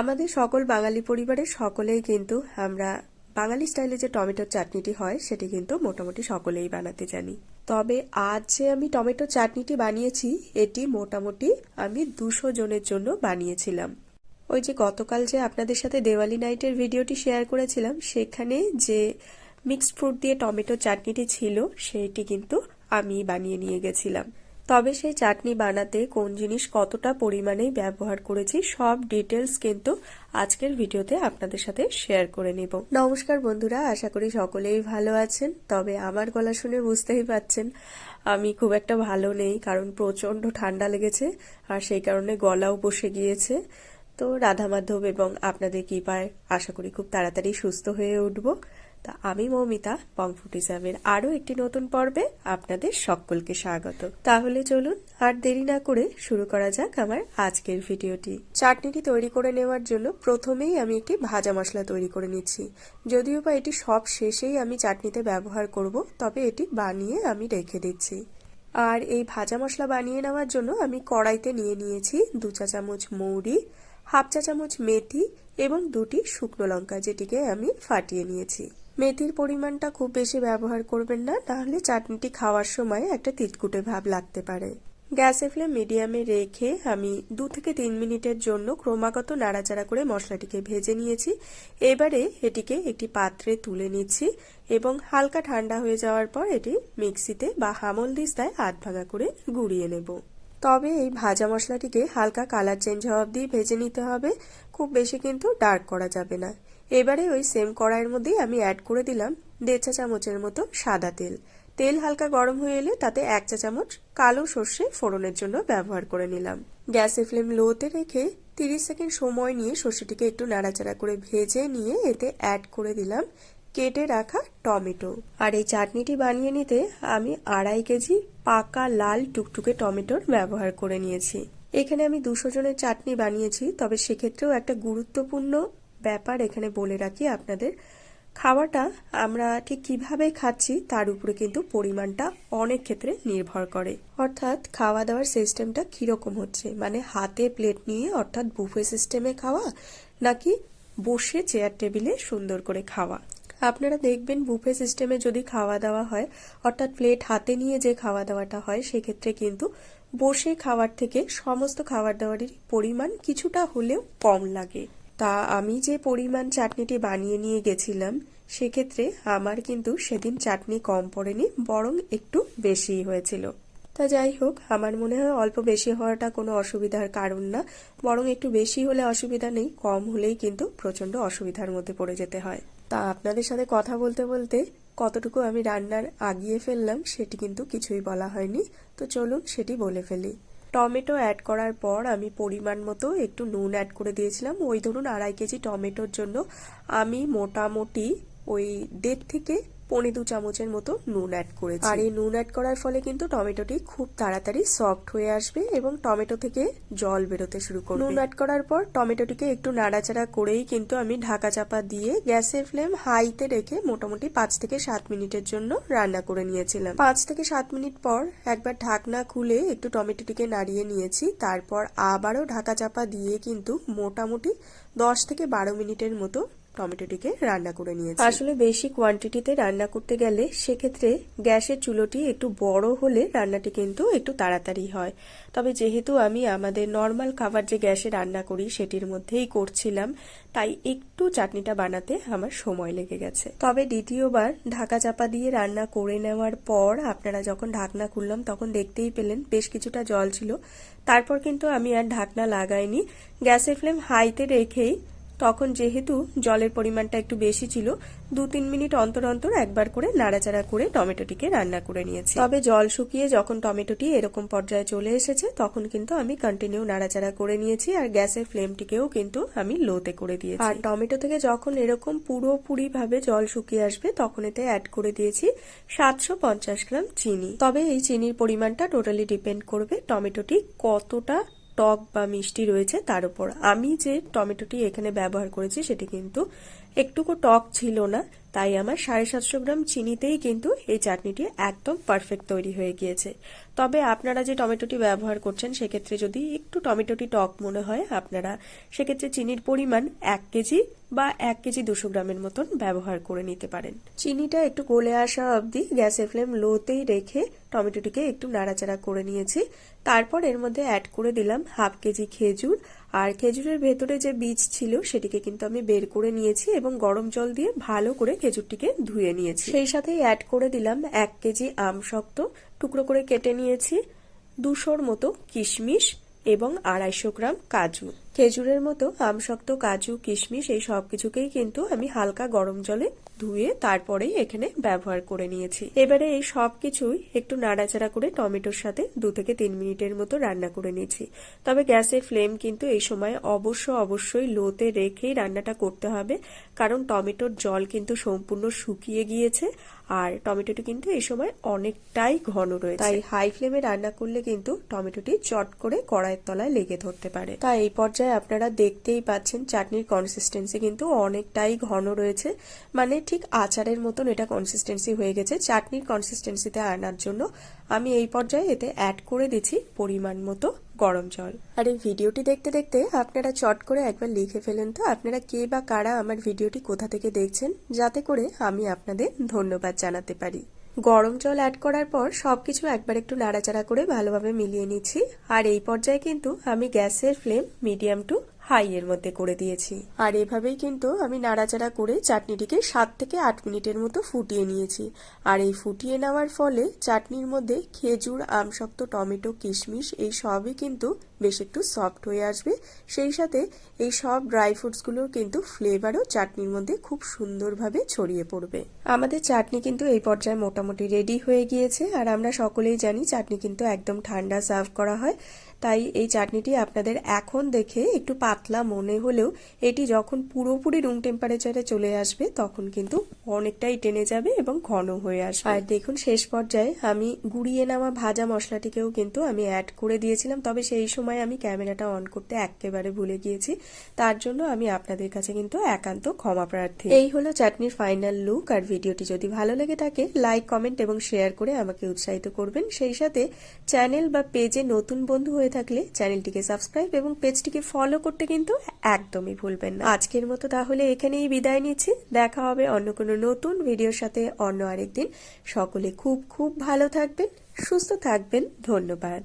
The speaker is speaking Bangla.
আমাদের সকল বাঙালি পরিবারের সকলেই কিন্তু আমরা বাঙালি স্টাইলে যে টমেটোর চাটনিটি হয়, সেটি কিন্তু মোটামুটি সকলেই বানাতে জানি। তবে আজ যে আমি টমেটো চাটনিটি বানিয়েছি, এটি মোটামুটি আমি দুশো জনের জন্য বানিয়েছিলাম। ওই যে গতকাল যে আপনাদের সাথে দেওয়ালি নাইটের ভিডিওটি শেয়ার করেছিলাম, সেখানে যে মিক্সড ফ্রুট দিয়ে টমেটো চাটনিটি ছিল সেইটি কিন্তু আমি বানিয়ে নিয়ে গেছিলাম। তবে সেই চাটনি বানাতে কোন জিনিস কতটা পরিমাণে ব্যবহার করেছি, সব ডিটেলস কিন্তু আজকের ভিডিওতে আপনাদের সাথে শেয়ার করে নেব। নমস্কার বন্ধুরা, আশা করি সকলেই ভালো আছেন, তবে আমার গলা শুনে বুঝতেই পাচ্ছেন, আমি খুব একটা ভালো নেই, কারণ প্রচণ্ড ঠান্ডা লেগেছে, আর সেই কারণে গলাও বসে গিয়েছে। তো রাধা মাধব এবং আপনাদের কৃপায় আশা করি খুব তাড়াতাড়ি সুস্থ হয়ে উঠব। তা আমি মৌমিতা পংফুটিজামের আরও একটি নতুন পর্বে আপনাদের সকলকে স্বাগত। তাহলে চলুন আর দেরি না করে শুরু করা যাক আমার আজকের ভিডিওটি। চাটনিটি তৈরি করে নেওয়ার জন্য প্রথমেই আমি একটি ভাজা মশলা তৈরি করে নিচ্ছি। যদিও বা এটি সব শেষেই আমি চাটনিতে ব্যবহার করব, তবে এটি বানিয়ে আমি রেখে দিচ্ছি। আর এই ভাজা মশলা বানিয়ে নেওয়ার জন্য আমি কড়াইতে নিয়ে নিয়েছি দু চা চামচ মৌরি, হাফ চা চামচ মেথি এবং দুটি শুকনো লঙ্কা, যেটিকে আমি ফাটিয়ে নিয়েছি। মেথির পরিমাণটা খুব বেশি ব্যবহার করবেন না, তাহলে চাটনিটি খাওয়ার সময় একটা তিতকুটে ভাব লাগতে পারে। গ্যাসে ফ্লেম মিডিয়ামে রেখে আমি দু থেকে তিন মিনিটের জন্য ক্রমাগত নাড়াচাড়া করে মশলাটিকে ভেজে নিয়েছি। এবারে এটিকে একটি পাত্রে তুলে নিচ্ছি এবং হালকা ঠান্ডা হয়ে যাওয়ার পর এটি মিক্সিতে বা হামল দিস্তায় আধ ভাঙা করে গুঁড়িয়ে নেব। তবে এই ভাজা মশলাটিকে হালকা কালার চেঞ্জ হওয়া অবধি ভেজে নিতে হবে। খুব বেশি কিন্তু ডার্ক করা যাবে না। এবারে ওই সেম কড়াইয়ের মধ্যেই আমি অ্যাড করে দিলাম দেড় চা চামচের মতো সাদা তেল। তেল হালকা গরম হয়ে এলে তাতে এক চা চামচ কালো সর্ষে ফোড়নের জন্য ব্যবহার করে নিলাম। গ্যাসে ফ্লেম লোতে রেখে তিরিশ সেকেন্ড সময় নিয়ে সর্ষেটিকে একটু নাড়াচাড়া করে ভেজে নিয়ে এতে অ্যাড করে দিলাম কেটে রাখা টমেটো। আর এই চাটনিটি বানিয়ে নিতে আমি আড়াই কেজি পাকা লাল টুকটুকে টমেটোর ব্যবহার করে নিয়েছি। এখানে আমি দুশো জনের চাটনি বানিয়েছি, তবে সেক্ষেত্রেও একটা গুরুত্বপূর্ণ ব্যাপার এখানে বলে রাখি আপনাদের। খাওয়াটা আমরা ঠিক কীভাবে খাচ্ছি তার উপরে কিন্তু পরিমাণটা অনেক ক্ষেত্রে নির্ভর করে। অর্থাৎ খাওয়া দাওয়ার সিস্টেমটা কীরকম হচ্ছে? মানে হাতে প্লেট নিয়ে অর্থাৎ বুফে সিস্টেমে খাওয়া নাকি বসে চেয়ার টেবিলে সুন্দর করে খাওয়া? আপনারা দেখবেন বুফে সিস্টেমে যদি খাওয়া দাওয়া হয়, অর্থাৎ প্লেট হাতে নিয়ে যে খাওয়া দাওয়াটা হয়, সেক্ষেত্রে কিন্তু বসে খাওয়ার থেকে সমস্ত খাবার দাওয়ারের পরিমাণ কিছুটা হলেও কম লাগে। তা আমি যে পরিমাণ চাটনিটি বানিয়ে নিয়ে গেছিলাম, সেক্ষেত্রে আমার কিন্তু সেদিন চাটনি কম পড়েনি, বরং একটু বেশি হয়েছিল। তা যাই হোক, আমার মনে হয় অল্প বেশি হওয়াটা কোনো অসুবিধার কারণ না, বরং একটু বেশি হলে অসুবিধা নেই, কম হলেই কিন্তু প্রচণ্ড অসুবিধার মধ্যে পড়ে যেতে হয়। তা আপনাদের সাথে কথা বলতে বলতে কতটুকু আমি রান্নার আগিয়ে ফেললাম, সেটি কিন্তু কিছুই বলা হয়নি। তো চলুন সেটি বলে ফেলি। টমেটো অ্যাড করার পর আমি পরিমাণ মতো একটু নুন অ্যাড করে দিয়েছিলাম। ওই ধরুন আড়াই কেজি টমেটোর জন্য। আমি মোটামুটি ওই দেড় থেকে পনে দু চামচের মতো নুন অ্যাড করেছি। আর এই নুন অ্যাড করার ফলে কিন্তু টমেটোটি খুব তাড়াতাড়ি সফট হয়ে আসবে এবং টমেটো থেকে জল বেরোতে শুরু করবে। নুন অ্যাড করার পর টমেটোটিকে একটু নাড়াচাড়া করেই কিন্তু আমি ঢাকা চাপা দিয়ে গ্যাসের ফ্লেম হাইতে রেখে মোটামুটি পাঁচ থেকে সাত মিনিটের জন্য রান্না করে নিয়েছিলাম। পাঁচ থেকে সাত মিনিট পর একবার ঢাকনা খুলে একটু টমেটোটিকে নাড়িয়ে নিয়েছি। তারপর আবারও ঢাকা চাপা দিয়ে কিন্তু মোটামুটি দশ থেকে বারো মিনিটের মতো টমেটোটিকে রান্না করে নিয়েছি। আসলে বেশি কোয়ান্টিটিতে রান্না করতে গেলে সেক্ষেত্রে গ্যাসের চুলোটি একটু বড় হলে রান্নাটি কিন্তু একটু তাড়াতাড়ি হয়। তবে যেহেতু আমি আমাদের নর্মাল খাবার যে গ্যাসে রান্না করি সেটির মধ্যেই করছিলাম, তাই একটু চাটনিটা বানাতে আমার সময় লেগে গেছে। তবে দ্বিতীয়বার ঢাকা চাপা দিয়ে রান্না করে নেওয়ার পর আপনারা যখন ঢাকনা খুললাম তখন দেখতেই পেলেন বেশ কিছুটা জল ছিল। তারপর কিন্তু আমি আর ঢাকনা লাগাইনি। গ্যাসের ফ্লেম হাইতে রেখেই তখন যেহেতু জলের পরিমাণটা একটু বেশি ছিল দু তিন মিনিট অন্তর অন্তর একবার করে নাড়াচাড়া করে টমেটোটিকে রান্না করে নিয়েছি। তবে জল শুকিয়ে যখন টমেটোটি এরকম পর্যায়ে চলে এসেছে, তখন কিন্তু আমি কন্টিনিউ নাড়াচাড়া করে নিয়েছি আর গ্যাসের ফ্লেমটিকেও কিন্তু আমি লোতে করে দিয়েছি। আর টমেটো থেকে যখন এরকম পুরোপুরি ভাবে জল শুকিয়ে আসবে, তখন এতে অ্যাড করে দিয়েছি সাতশো পঞ্চাশ গ্রাম চিনি। তবে এই চিনির পরিমাণটা টোটালি ডিপেন্ড করবে টমেটোটি কতটা টক বা মিষ্টি রয়েছে তার উপর। আমি যে টমেটোটি এখানে ব্যবহার করেছি সেটি কিন্তু একটুকু টক ছিল না। তাই আমার সাড়ে সাতশো গ্রাম চিনিতেই কিন্তু এই চাটনিটি একদম পারফেক্ট তৈরি হয়ে গিয়েছে। তবে আপনারা যে টমেটোটি ব্যবহার করছেন, সেক্ষেত্রে যদি একটু টমেটোটি টক মনে হয়, আপনারা সেক্ষেত্রে চিনির পরিমাণ এক কেজি বা এক কেজি দুশো গ্রামের মতন ব্যবহার করে নিতে পারেন। চিনিটা একটু গলে আসা অবধি গ্যাসের ফ্লেম লোতেই রেখে টমেটোটিকে একটু নাড়াচাড়া করে নিয়েছি। তারপর এর মধ্যে অ্যাড করে দিলাম হাফ কেজি খেজুর আর খেজুরের ভেতরে যে বীজ ছিল, সেটিকে কিন্তু আমি বের করে নিয়েছি এবং গরম জল দিয়ে ভালো করে খেজুরটিকে ধুয়ে নিয়েছি। সেই সাথেই অ্যাড করে দিলাম এক কেজি আম শক্ত, টুকরো করে কেটে নিয়েছি দুশোর মতো কিশমিশ এবং আড়াইশো গ্রাম কাজু। খেজুরের মতো আমশক্ত কাজু, কিশমিশ এই সব কিছুকেই কিন্তু আমি হালকা গরম জলে ধুয়ে তারপরেই এখানে ব্যবহার করে নিয়েছি। এবারে এই সব কিছুই একটু নাড়াচাড়া করে টমেটোর সাথে দু থেকে তিন মিনিটের মতো রান্না করে নিয়েছি। তবে গ্যাসের ফ্লেম কিন্তু এই সময় অবশ্য অবশ্যই লোতে রেখেই রান্নাটা করতে হবে, কারণ টমেটোর জল কিন্তু সম্পূর্ণ শুকিয়ে গিয়েছে আর টমেটোটি কিন্তু এই সময় অনেকটাই ঘন রয়েছে। তাই হাই ফ্লেমে রান্না করলে কিন্তু টমেটোটি চট করে কড়াইয়ের তলায় লেগে ধরতে পারে। তাই এই পর্যায়ে আপনারা দেখতেই পাচ্ছেন চাটনির কনসিস্টেন্সি কিন্তু অনেকটাই ঘন রয়েছে। মানে ঠিক আচারের মতন এটা কনসিস্টেন্সি হয়ে গেছে। চাটনির কনসিস্টেন্সিতে আনার জন্য আমি এই পর্যায়ে এতে অ্যাড করে দিচ্ছি পরিমাণ মতো গরম জল। আর এই ভিডিওটি দেখতে দেখতে আপনারা চট করে একবার লিখে ফেলেন তো, আপনারা কে বা কারা আমার ভিডিওটি কোথা থেকে দেখছেন, যাতে করে আমি আপনাদের ধন্যবাদ জানাতে পারি। গরম জল অ্যাড করার পর সব কিছু একবার একটু নাড়াচাড়া করে ভালোভাবে মিলিয়ে নিচ্ছি। আর এই পর্যায়ে কিন্তু আমি গ্যাসের ফ্লেম মিডিয়াম টু হাই এর মধ্যে করে দিয়েছি। আর এভাবেই কিন্তু আমি নাড়াচাড়া করে চাটনিটিকে সাত থেকে আট মিনিটের মতো ফুটিয়ে নিয়েছি। আর এই ফুটিয়ে নেওয়ার ফলে চাটনির মধ্যে খেজুর, আমশক্ত টমেটো, কিশমিশ, এই সবই কিন্তু বেশ একটু সফট হয়ে আসবে। সেই সাথে এই সব ড্রাই ফ্রুটসগুলোর কিন্তু ফ্লেভারও চাটনির মধ্যে খুব সুন্দরভাবে ছড়িয়ে পড়বে। আমাদের চাটনি কিন্তু এই পর্যায়ে মোটামুটি রেডি হয়ে গিয়েছে আর আমরা সকলেই জানি চাটনি কিন্তু একদম ঠান্ডা সার্ভ করা হয়। তাই এই চাটনিটি আপনাদের এখন দেখে একটু পাতলা মনে হলেও এটি যখন পুরোপুরি রুম টেম্পারেচারে চলে আসবে তখন কিন্তু অনেকটাই টেনে যাবে এবং ঘন হয়ে আসবে। আর দেখুন শেষ পর্যায়ে আমি গুড়িয়ে নেওয়া ভাজা মশলাটিকেও কিন্তু আমি অ্যাড করে দিয়েছিলাম। তবে সেই সময় আমি ক্যামেরাটা অন করতে একেবারে ভুলে গিয়েছি। তার জন্য আমি আপনাদের কাছে কিন্তু একান্ত ক্ষমা প্রার্থী। এই হলো চাটনির ফাইনাল লুক আর ভিডিওটি যদি ভালো লেগে থাকে লাইক কমেন্ট এবং শেয়ার করে আমাকে উৎসাহিত করবেন। সেই সাথে চ্যানেল বা পেজে নতুন বন্ধু হয়ে থাকলে চ্যানেলটিকে সাবস্ক্রাইব এবং পেজটিকে ফলো করতে কিন্তু একদমই ভুলবেন না। আজকের মতো তাহলে এখানেই বিদায় নিচ্ছি। দেখা হবে অন্য কোনো নতুন ভিডিওর সাথে অন্য আরেকদিন। সকলে খুব খুব ভালো থাকবেন, সুস্থ থাকবেন, ধন্যবাদ।